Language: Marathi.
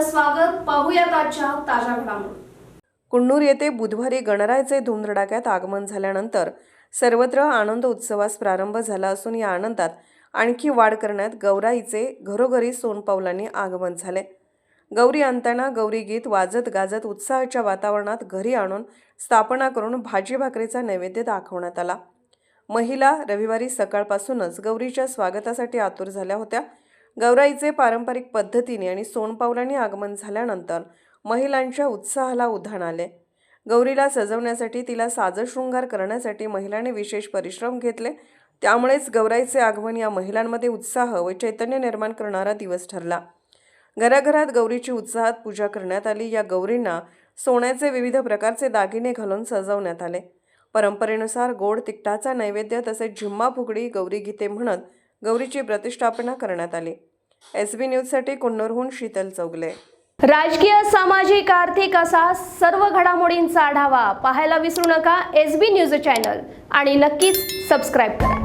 स्वागत. पाहूयात आजच्या ताज्या घडामोडी. कुन्नूर येथे बुधवारी गणरायाचे धुमधडाक्यात आगमन झाल्यानंतर सर्वत्र आनंद उत्सवास प्रारंभ झाला असून या आनंदात आणखी वाढ करण्यात गौराईचे घरोघरी सोनपावलांनी आगमन झाले. गौरी आणताना गौरी गीत वाजत गाजत उत्साहाच्या वातावरणात घरी आणून स्थापना करून भाजी भाकरीचा नैवेद्य दाखवण्यात आला. महिला रविवारी सकाळपासूनच गौरीच्या स्वागतासाठी आतुर झाल्या होत्या. गौराईचे पारंपरिक पद्धतीने आणि सोनपावलांनी आगमन झाल्यानंतर महिलांच्या उत्साहाला उधाण आले. गौरीला सजवण्यासाठी तिला साजशृंगार करण्यासाठी महिलांनी विशेष परिश्रम घेतले. त्यामुळेच गौराईचे आगमन या महिलांमध्ये उत्साह व चैतन्य निर्माण करणारा दिवस ठरला. घराघरात गौरीची उत्साहात पूजा करण्यात आली. या गौरींना सोन्याचे विविध प्रकारचे दागिने घालून सजवण्यात आले. परंपरेनुसार गोड तिखटाचा नैवेद्य तसेच झिम्मा फुगडी गौरी गीते म्हणत गौरीची प्रतिष्ठापना करण्यात आली. एस बी न्यूजसाठी कुन्नूरहून शीतल चौगले. राजकीय सामाजिक आर्थिक असा सर्व घडामोडींचा आढावा पाहायला विसरू नका एस बी न्यूज चॅनल आणि नक्कीच सबस्क्राईब करा.